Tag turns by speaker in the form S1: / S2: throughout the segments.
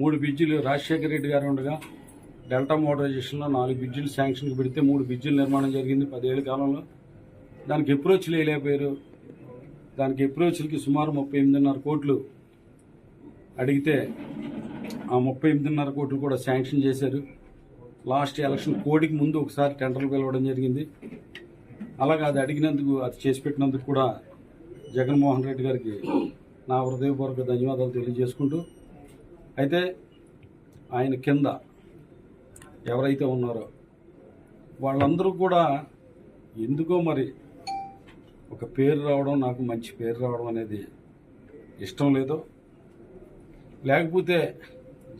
S1: మూడు బ్రిడ్జిలు రాజశేఖర రెడ్డి గారు ఉండగా డెల్టా మోటరైజేషన్లో నాలుగు బ్రిడ్జిలు శాంక్షన్కి పెడితే మూడు బ్రిడ్జిల నిర్మాణం జరిగింది పదేళ్ళ కాలంలో. దానికి అప్రోచ్లు వేయలేకపోయారు దానికి అప్రోచ్లకి సుమారు ముప్పై ఎనిమిదిన్నర కోట్లు అడిగితే ఆ ముప్పై ఎనిమిదిన్నర కోట్లు కూడా శాంక్షన్ చేశారు. లాస్ట్ ఎలక్షన్ కోడికి ముందు ఒకసారి టెండర్లు పిలవడం జరిగింది. అలాగే అది అడిగినందుకు అది చేసి పెట్టినందుకు కూడా జగన్మోహన్ రెడ్డి గారికి నా హృదయపూర్వక ధన్యవాదాలు తెలియజేసుకుంటూ అయితే ఆయన కింద ఎవరైతే ఉన్నారో వాళ్ళందరూ కూడా ఎందుకో మరి ఒక పేరు రావడం నాకు మంచి పేరు రావడం అనేది ఇష్టం లేదు లేకపోతే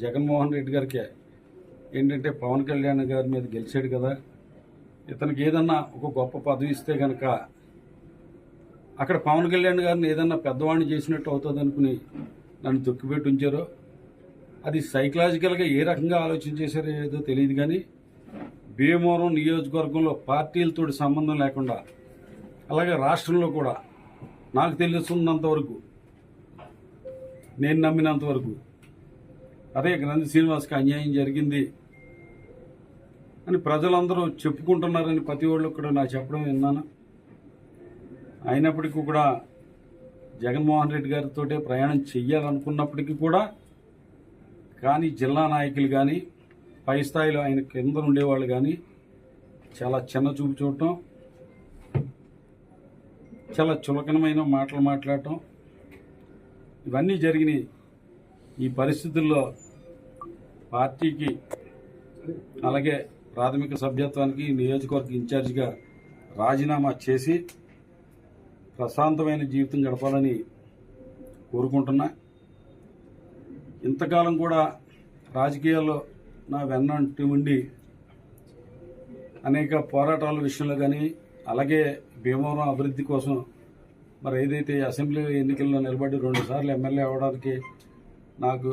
S1: జగన్మోహన్ రెడ్డి గారికి ఏంటంటే పవన్ కళ్యాణ్ గారి మీద గెలిచాడు కదా ఇతనికి ఏదన్నా ఒక గొప్ప పదవి ఇస్తే కనుక అక్కడ పవన్ కళ్యాణ్ గారిని ఏదన్నా పెద్దవాడిని చేసినట్టు అవుతుంది అనుకుని నన్ను తొక్కిపెట్టి ఉంచారో అది సైకలాజికల్గా ఏ రకంగా ఆలోచన చేశారో ఏదో తెలియదు కానీ భీమవరం నియోజకవర్గంలో పార్టీలతో సంబంధం లేకుండా అలాగే రాష్ట్రంలో కూడా నాకు తెలుస్తున్నంత వరకు నేను నమ్మినంత వరకు అరే గ్రంథి శ్రీనివాస్కి అన్యాయం జరిగింది అని ప్రజలందరూ చెప్పుకుంటున్నారని ప్రతి వాళ్ళు కూడా నాకు చెప్పడం విన్నాను. అయినప్పటికీ కూడా జగన్మోహన్ రెడ్డి గారితో ప్రయాణం చెయ్యాలనుకున్నప్పటికీ కూడా కానీ జిల్లా నాయకులు కానీ పై స్థాయిలో ఆయన కింద ఉండేవాళ్ళు కానీ చాలా చిన్న చూపు చూడటం చాలా చులకనమైన మాటలు మాట్లాడటం ఇవన్నీ జరిగినాయి. ఈ పరిస్థితుల్లో పార్టీకి అలాగే ప్రాథమిక సభ్యత్వానికి నియోజకవర్గ ఇన్ఛార్జిగా రాజీనామా చేసి ప్రశాంతమైన జీవితం గడపాలని కోరుకుంటున్నా. ఇంతకాలం కూడా రాజకీయాల్లో నా వెన్నంటి ఉండి అనేక పోరాటాల విషయంలో కానీ అలాగే భీమవరం అభివృద్ధి కోసం మరి ఏదైతే అసెంబ్లీ ఎన్నికల్లో నిలబడి రెండుసార్లు ఎమ్మెల్యే అవ్వడానికి నాకు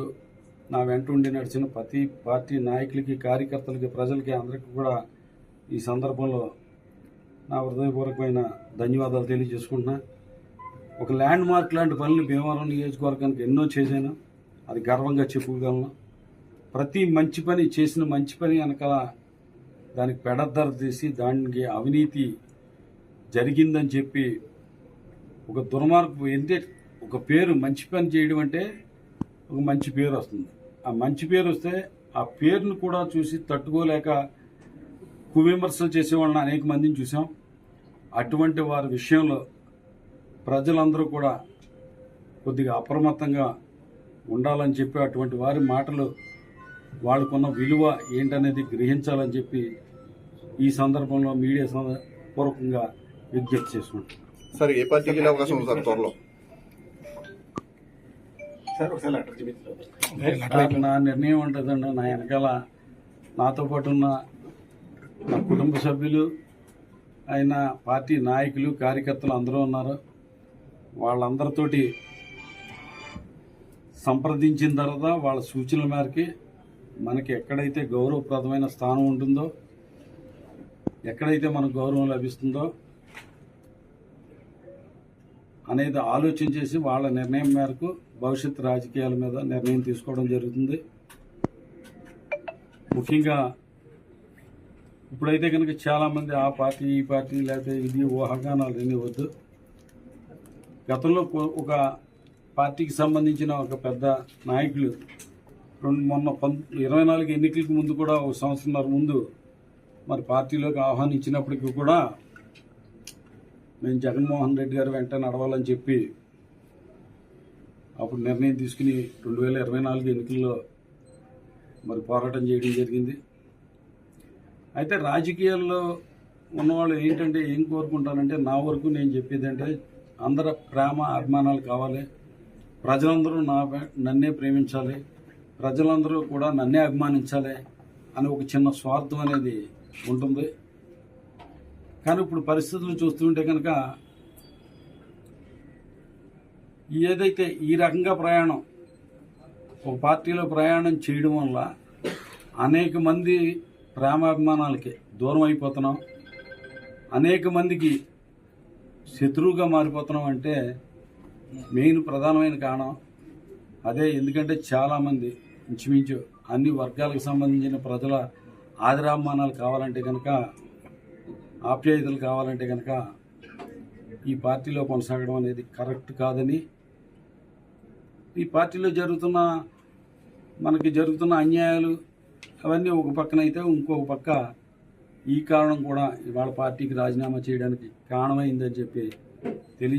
S1: నా వెంట ఉండి నడిచిన ప్రతి పార్టీ నాయకులకి కార్యకర్తలకి ప్రజలకి అందరికీ కూడా ఈ సందర్భంలో నా హృదయపూర్వకమైన ధన్యవాదాలు తెలియజేసుకుంటున్నా. ఒక ల్యాండ్ మార్క్ లాంటి పనులు భీమవరం నియోజకవర్గానికి ఎన్నో చేశాను. అది గర్వంగా చెప్పుకోగలను. ప్రతి మంచి పని చేసిన మంచి పని వెనకాల దానికి పెడద్దర తీసి దానికి అవినీతి జరిగిందని చెప్పి ఒక దుర్మార్గు ఏంటంటే ఒక పేరు మంచి పని చేయడం అంటే ఒక మంచి పేరు వస్తుంది. ఆ మంచి పేరు వస్తే ఆ పేరును కూడా చూసి తట్టుకోలేక కువిమర్శలు చేసేవాళ్ళని అనేక మందిని చూసాం. అటువంటి వారి విషయంలో ప్రజలందరూ కూడా కొద్దిగా అప్రమత్తంగా ఉండాలని చెప్పి అటువంటి వారి మాటలు వాళ్ళకున్న విలువ ఏంటనేది గ్రహించాలని చెప్పి ఈ సందర్భంలో మీడియా సంద- పూర్వకంగా విజ్ఞప్తి చేసుకుంటాం
S2: సార్ ఏ పార్టీకి అవకాశం ఉంది సార్ త్వరలో?
S1: నా నిర్ణయం ఉంటుందండి. నా వెనకాల నాతో పాటు ఉన్న నా కుటుంబ సభ్యులు ఆయన పార్టీ నాయకులు కార్యకర్తలు అందరూ ఉన్నారు. వాళ్ళందరితోటి సంప్రదించిన తర్వాత వాళ్ళ సూచనల మేరకి మనకి ఎక్కడైతే గౌరవప్రదమైన స్థానం ఉంటుందో ఎక్కడైతే మనకు గౌరవం లభిస్తుందో అనేది ఆలోచన చేసి వాళ్ళ నిర్ణయం మేరకు భవిష్యత్ రాజకీయాల మీద నిర్ణయం తీసుకోవడం జరుగుతుంది. ముఖ్యంగా ఇప్పుడైతే కనుక చాలామంది ఆ పార్టీ ఈ పార్టీ లేకపోతే ఇది ఊహాగానాలు విని వద్దు గతంలో ఒక పార్టీకి సంబంధించిన ఒక పెద్ద నాయకులు. రెండు మొన్న పం ఇరవై నాలుగు ఎన్నికలకు ముందు కూడా ఒక సంవత్సరంన్నర ముందు మరి పార్టీలోకి ఆహ్వానించినప్పటికీ కూడా మేము జగన్మోహన్ రెడ్డి గారు వెంట నడవాలని చెప్పి అప్పుడు నిర్ణయం తీసుకుని రెండు వేల ఇరవై నాలుగు ఎన్నికల్లో మరి పోరాటం చేయడం జరిగింది. అయితే రాజకీయాల్లో ఉన్నవాళ్ళు ఏంటంటే ఏం కోరుకుంటారంటే నా వరకు నేను చెప్పేది అంటే అందరి ప్రేమ అభిమానాలు కావాలి. ప్రజలందరూ నా నన్నే ప్రేమించాలి. ప్రజలందరూ కూడా నన్నే అభిమానించాలి అని ఒక చిన్న స్వార్థం అనేది ఉంటుంది. కానీ ఇప్పుడు పరిస్థితులు చూస్తుంటే కనుక ఏదైతే ఈ రకంగా ప్రయాణం ఒక పార్టీలో ప్రయాణం చేయడం వల్ల అనేక మంది ప్రేమాభిమానాలకి దూరం అయిపోతున్నాం. అనేక మందికి శత్రువుగా మారిపోతున్నాం అంటే మెయిన్ ప్రధానమైన కారణం అదే ఎందుకంటే చాలామంది ఇంచుమించు అన్ని వర్గాలకు సంబంధించిన ప్రజల ఆదరాభిమానాలు కావాలంటే కనుక ఆప్యాయతలు కావాలంటే కనుక ఈ పార్టీలో కొనసాగడం అనేది కరెక్ట్ కాదని ఈ పార్టీలో జరుగుతున్న మనకి జరుగుతున్న అన్యాయాలు అవన్నీ ఒక పక్కన అయితే ఇంకొక పక్క ఈ కారణం కూడా ఇవాళ పార్టీకి రాజీనామా చేయడానికి కారణమైందని చెప్పి తెలియ